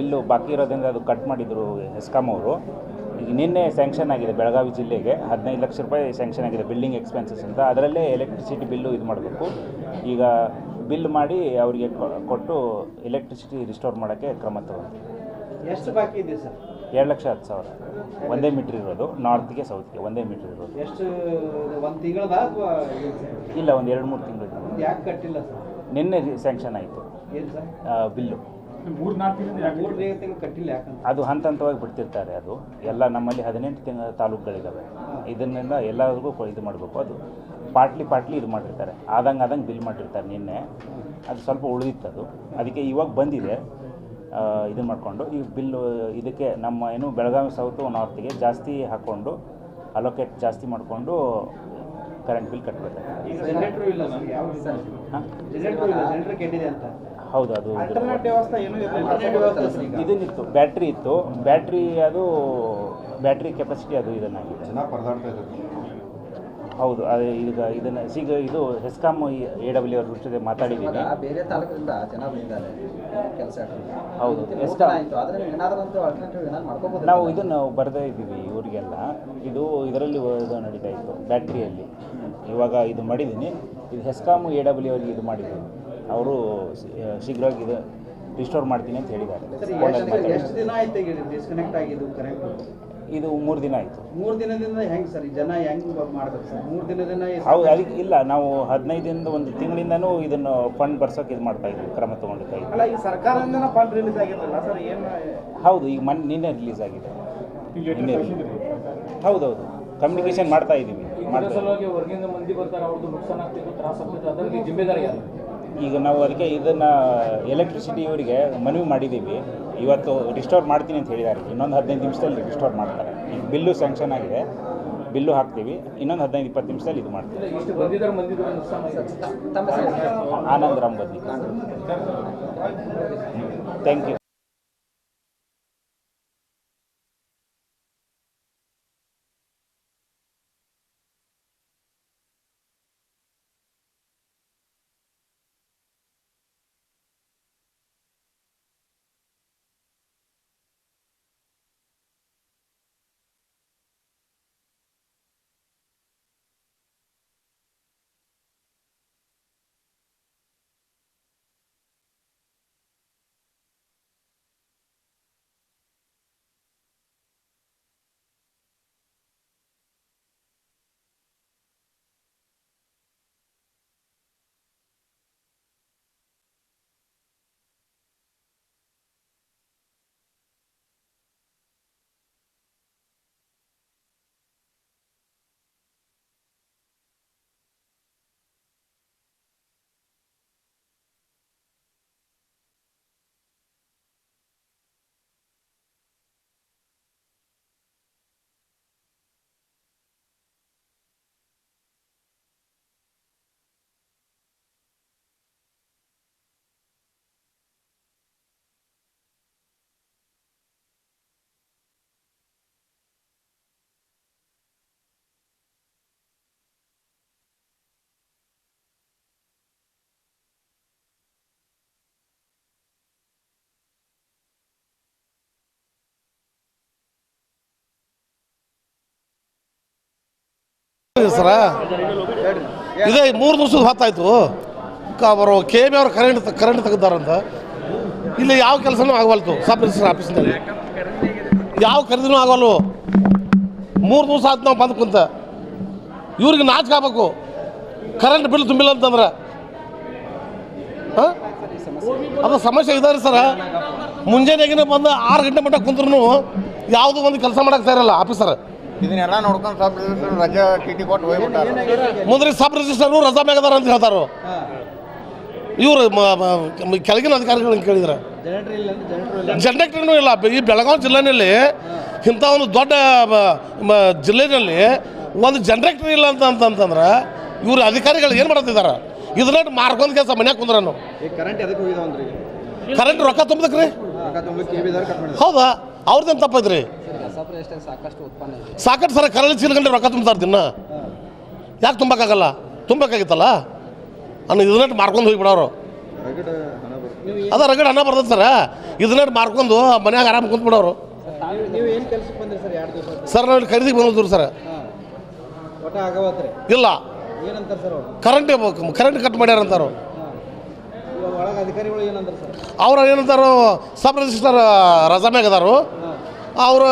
Bill ಬಾಕಿ ಇರೋದ್ರಿಂದ ಅದು ಕಟ್ ಮಾಡಿದರು ಎಸ್ಕಾಮ್ ಅವರು. ಈಗ ನಿನ್ನೆ ಸ್ಯಾಂಕ್ಷನ್ ಆಗಿದೆ ಬೆಳಗಾವಿ ಜಿಲ್ಲೆಗೆ ಹದಿನೈದು ಲಕ್ಷ ರೂಪಾಯಿ ಸ್ಯಾಂಕ್ಷನ್ ಆಗಿದೆ ಬಿಲ್ಡಿಂಗ್ ಎಕ್ಸ್ಪೆನ್ಸಸ್ ಅಂತ. ಅದರಲ್ಲೇ ಎಲೆಕ್ಟ್ರಿಸಿಟಿ ಬಿಲ್ಲು ಇದು ಮಾಡಬೇಕು. ಈಗ ಬಿಲ್ ಮಾಡಿ ಅವರಿಗೆ ಕೊಟ್ಟು ಎಲೆಕ್ಟ್ರಿಸಿಟಿ ರಿಸ್ಟೋರ್ ಮಾಡೋಕ್ಕೆ ಕ್ರಮ ತಗೊಂಡು ಎಷ್ಟು ಬಾಕಿ ಇದೆ ಸರ್? ಎರಡು ಲಕ್ಷ ಹತ್ತು ಸಾವಿರ. ಒಂದೇ ಮೀಟ್ರ್ ಇರೋದು ನಾರ್ತ್ಗೆ ಸೌತ್ಗೆ ಒಂದೇ ಮೀಟ್ರ್ ಇರೋದು. ಎಷ್ಟು ಒಂದು ತಿಂಗಳದ ಅಥವಾ ಇಲ್ಲ ಒಂದು ಎರಡು ಮೂರು ತಿಂಗಳು. ಯಾಕೆ ಕಟ್ಟಿಲ್ಲ ಸರ್? ನಿನ್ನೆ ಸ್ಯಾಂಕ್ಷನ್ ಆಯಿತು. ಬಿಲ್ಲು. ಅದು ಹಂತ ಹಂತವಾಗಿ ಬಿಡ್ತಿರ್ತಾರೆ ಅದು. ಎಲ್ಲ ನಮ್ಮಲ್ಲಿ ಹದಿನೆಂಟು ತಿಂಗಳ ತಾಲೂಕುಗಳಿದ್ದಾವೆ ಇದನ್ನೆಲ್ಲ ಎಲ್ಲರಿಗೂ ಕೊ- ಇದು ಮಾಡಬೇಕು. ಅದು ಪಾರ್ಟ್ಲಿ ಪಾರ್ಟ್ಲಿ ಇದು ಮಾಡಿರ್ತಾರೆ. ಆದಂಗೆ ಆದಂಗೆ ಬಿಲ್ ಮಾಡಿರ್ತಾರೆ ನಿನ್ನೆ. ಅದು ಸ್ವಲ್ಪ ಉಳಿದಿತ್ತು ಅದು. ಅದಕ್ಕೆ ಇವಾಗ ಬಂದಿದೆ. ಇದನ್ನು ಮಾಡಿಕೊಂಡು. ಈ ಬಿಲ್ಲು ಇದಕ್ಕೆ ನಮ್ಮ ಏನು ಬೆಳಗಾವಿ ಸೌತು ನಾರ್ತಿಗೆ ಜಾಸ್ತಿ ಹಾಕ್ಕೊಂಡು ಅಲೋಕೇಟ್ ಜಾಸ್ತಿ ಮಾಡಿಕೊಂಡು ಕರೆಂಟ್ ಬಿಲ್ ಕಟ್ಟಬೇಕಾಗ್ತದೆ ಹೌದು ಅದು. ಇದನ್ನಿತ್ತು ಬ್ಯಾಟ್ರಿ ಇತ್ತು. ಬ್ಯಾಟ್ರಿ ಅದು ಬ್ಯಾಟ್ರಿ ಕೆಪಾಸಿಟಿ ಅದು ಇದನ್ನಾಗಿದೆ. ಹೌದು ಅದು ಈಗ ಇದನ್ನು ಈಗ ಇದು ಹೆಸ್ಕಾಮ್ ಎ ಡಬ್ಲ್ಯೂ ಅವ್ರ ಜೊತೆ ಮಾತಾಡಿದ್ದೀನಿ ಬೇರೆ ತಾಲೂಕಿಂದ ಜನ ಬಂದಿದ್ದಾರೆ ಕೆಲಸ ಹೌದು ಮೂರು ಎಸ್ಕಾಂ ಜನ ಆಯ್ತು. ಆದ್ರೆ ನೀವು ಏನಾದರೂ ಆಲ್ಟರ್ನೇಟಿವ್ ಏನಾದ್ರು ಮಾಡ್ಕೋಬೋದು? ನಾವು ಇದನ್ನು ಬರೆದೇ ಇದ್ದೀವಿ ಇವರಿಗೆಲ್ಲ ಇದು ಇದರಲ್ಲಿ ಇದು ನಡೀತಾ ಇತ್ತು ಬ್ಯಾಟ್ರಿಯಲ್ಲಿ. ಇವಾಗ ಇದು ಮಾಡಿದ್ದೀನಿ. ಇದು ಹೆಸ್ಕಾಮ್ ಎ ಡಬ್ಲ್ಯೂ ಅವ್ರಿಗೆ ಇದು ಮಾಡಿದ್ದೀನಿ. ಅವರು ಶೀಘ್ರವಾಗಿ ಇದು ರಿಸ್ಟೋರ್ ಮಾಡ್ತೀನಿ ಅಂತ ಹೇಳಿದ್ದಾರೆ. ಸರ್ ಎಷ್ಟು ದಿನ ಆಯ್ತು ಈಗ ಡಿಸ್ಕನೆಕ್ಟ್ ಆಗಿದ್ದು ಕರೆಂಟ್ ಇದು ಮೂರು ದಿನ ಆಯಿತು. ಮೂರು ದಿನದಿಂದ ಹೆಂಗ್ ಸರ್ ಈ ಜನ ಹೆಂಗ್ ಮಾಡ್ಬೇಕು ಸರ್? ಮೂರು ದಿನದಿಂದ ಹೌದು ಅದಕ್ಕೆ ಇಲ್ಲ ನಾವು ಹದಿನೈದಿಂದ ಒಂದು ತಿಂಗಳಿಂದನೂ ಇದನ್ನು ಫಂಡ್ ಬರ್ಸೋಕೆ ಇದು ಮಾಡ್ತಾ ಇದ್ವಿ ಕ್ರಮ ತೊಗೊಂಡಿರ್ತಾ ಇದ್ವಿ ಅಲ್ಲ ಈ ಸರ್ಕಾರದಿಂದ ಫಂಡ್ ರಿಲೀಸ್ ಆಗಿರಲಿಲ್ಲ ಸರ್ ಏನು ಹೌದು ಈಗ ಮನ್ ನಿನ್ನೆ ರಿಲೀಸ್ ಆಗಿದೆ. ನಿನ್ನೆ ಹೌದೌದು ಕಮ್ಯುನಿಕೇಶನ್ ಮಾಡ್ತಾ ಇದ್ದೀವಿ ಹೊರಗಿಂದ ಮಂದಿ ಬರ್ತಾರೆ ಅವ್ರದ್ದು ನುಕ್ಸಾನ ಆಗ್ತಿತ್ತು ತ್ರಾಸ ಆಗ್ತಿತ್ತು ಅದರಲ್ಲಿ ಜಿಮ್ಮೆದಾರಿ ಯಾರು ಈಗ ನಾವು ಅದಕ್ಕೆ ಇದನ್ನು ಎಲೆಕ್ಟ್ರಿಸಿಟಿ ಇವರಿಗೆ ಮನವಿ ಮಾಡಿದ್ದೀವಿ. ಇವತ್ತು ರಿಸ್ಟೋರ್ ಮಾಡ್ತೀನಿ ಅಂತ ಹೇಳಿದ್ದಾರೆ. ಇನ್ನೊಂದು ಹದಿನೈದು ನಿಮಿಷದಲ್ಲಿ ರಿಸ್ಟೋರ್ ಮಾಡ್ತಾರೆ. ಈಗ ಬಿಲ್ಲು ಸ್ಯಾಂಕ್ಷನ್ ಆಗಿದೆ. ಬಿಲ್ಲು ಹಾಕ್ತೀವಿ. ಇನ್ನೊಂದು ಹದಿನೈದು, ಇಪ್ಪತ್ತು ನಿಮಿಷದಲ್ಲಿ ಇದು ಮಾಡ್ತೀವಿ? ಆನಂದ್ ರಾಮ್ ಬದ್ನಿ ಥ್ಯಾಂಕ್ ಯು ಸರ? ಇದೇ ಮೂರು ದಿವಸದ ಹೊತ್ತಾಯ್ತು. ಅವರು ಕೆ ಬಿ ಅವ್ರು ಕರೆಂಟ್ ಕರೆಂಟ್ ತೆಗೆದಾರಂತ. ಇಲ್ಲಿ ಯಾವ ಕೆಲಸನೂ ಆಗವಲ್ತು ಸಬ್ ರಿಜಿಸ್ಟರ್ ಆಫೀಸ್ನಲ್ಲಿ ಯಾವ ಖರೀದಿನೂ ಆಗವಲ್ವು ಮೂರು ದಿವಸ ಆಯ್ತು ನಾವು ಬಂದು ಕುಂತ. ಇವ್ರಿಗೆ ನಾಚಿಕೆ ಆಗ್ಬೇಕು. ಕರೆಂಟ್ ಬಿಲ್ ತುಂಬಿಲ್ಲ ಅಂತಂದ್ರೆ. ಹಾಂ? ಅದು ಸಮಸ್ಯೆ ಇದೆ ರೀ ಸರ. ಮುಂಜಾನೆಗಿನ ಬಂದು ಆರು ಗಂಟೆ ಮಟ್ಟ ಕುಂತ್ರು ಯಾವುದೂ ಒಂದು ಕೆಲಸ ಮಾಡೋಕ್ಕೆ ಸೇರಲ್ಲ ಆಫೀಸರ್ ಇದನ್ನೆಲ್ಲ ನೋಡ್ಕೊಂಡು ಸಬ್ ರಿಜಿಸ್ಟರ್ ರಜಾ ಟಿಟಿ ಕೊಟ್ಟು ಹೋಗ್ಬಿಟ್ಟಾರೆ. ಮುಂದ್ರಿ ಸಬ್ ರಿಜಿಸ್ಟರ್ ರಜಾ ಮೇಗದಾರ ಅಂತ ಹೇಳ್ತಾರೋ. ಇವರು ಕೆಳಗಿನ ಅಧಿಕಾರಿಗಳು ಕೇಳಿದ್ರೆ. ಜನರೇಟರ್ನೂ ಇಲ್ಲ ಈ ಬೆಳಗಾವಿ ಜಿಲ್ಲೆನಲ್ಲಿ ಇಂಥ ಒಂದು ದೊಡ್ಡ ಜಿಲ್ಲೆನಲ್ಲಿ ಒಂದು ಜನರೇಟರ್ ಇಲ್ಲ ಅಂತ ಅಂತಂದ್ರೆ ಇವರು ಅಧಿಕಾರಿಗಳು ಏನು ಮಾಡ್ತಿದ್ದಾರೆ ಇದನ್ನ ಮಾರ್ಕೊಂಡು ಕೆಲಸ ಮನ್ಯಾಗ ಕುಂದ್ರನು? ಕರೆಂಟ್ ರೊಕ್ಕ ತುಂಬದಕ್ರಿ? ರೊಕ್ಕ ತುಂಬ ಕೆ ಬಿ ಕಟ್ ಮಾಡಿದ್ರು. ಹೌದಾ? ಅವ್ರದ್ದೇನು ತಪ್ಪೈತ್ರಿ ಸಾಕಷ್ಟು ಉತ್ಪನ್ನ ಇದೆ ಸಾಕಷ್ಟು ಸರ ಕರಳಿ ಚೀಲ ಗಂಟೆ ರೊಕ್ಕ ತುಂಬ್ತಾರೆ ದಿನ. ಯಾಕೆ ತುಂಬಕ್ಕಾಗಲ್ಲ ತುಂಬಕ್ಕಾಗಿತ್ತಲ್ಲ ಅನ್ನ ಇದನ್ನ ಮಾರ್ಕೊಂಡು ಹೋಗಿಬಿಡೋರು ಅದ ರಗಡ ಅನ್ನ ಬರ್ತದೆ ಸರ್. ಇದನ್ನ ಮಾರ್ಕೊಂಡು ಮನ್ಯಾಗ ಆರಾಮ್ ಕುಂತ್ಬಿಡೋರು ಸರ್ ನಾವಿಲ್ಲಿ ಸರ್. ನಾವು ಇಲ್ಲಿ. ಖರೀದಿಗೆ ಬಂದಿದ್ರು ಸರ್ ಇಲ್ಲ ಕರೆಂಟ್ ಕರೆಂಟ್ ಕಟ್ ಮಾಡ್ಯಾರ ಅಂತಾರು ಹಾಂ ಇವಾಗ ಒಳಗೆ ಅಧಿಕಾರಿಗಳು ಏನಂತಾರೆ ಸರ್? ಅವ್ರು ಏನಂತಾರ ಸಬ್ ರಿಜಿಸ್ಟರ್ ರಜಾಮ್ಯಾಗ ಅದಾರು. ಹಾಂ. ಅವರು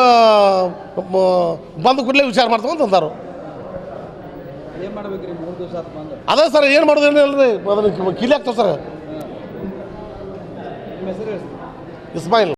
ಬಂದು ಕೂಡಲೇ ವಿಚಾರ ಮಾಡ್ತಂತ ಅಂತಾರು ಏನು ಮಾಡ್ಬೇಕ್ರಿ ಮೂರು ದಿವಸ ಆತು ಬಂದು? ಅದೇ ಸರ್ ಏನು ಮಾಡೋದು ಏನಿಲ್ಲ ರೀ ಅದನ್ನ ಕಿಲಿ ಆಗ್ತದೆ ಸರ್. ಹಾಂ. ನಿಮ್ಮ ಹೆಸರು ಹೇಳಿ ಸರ್ ಇಸ್ಮಾಯಿಲ್.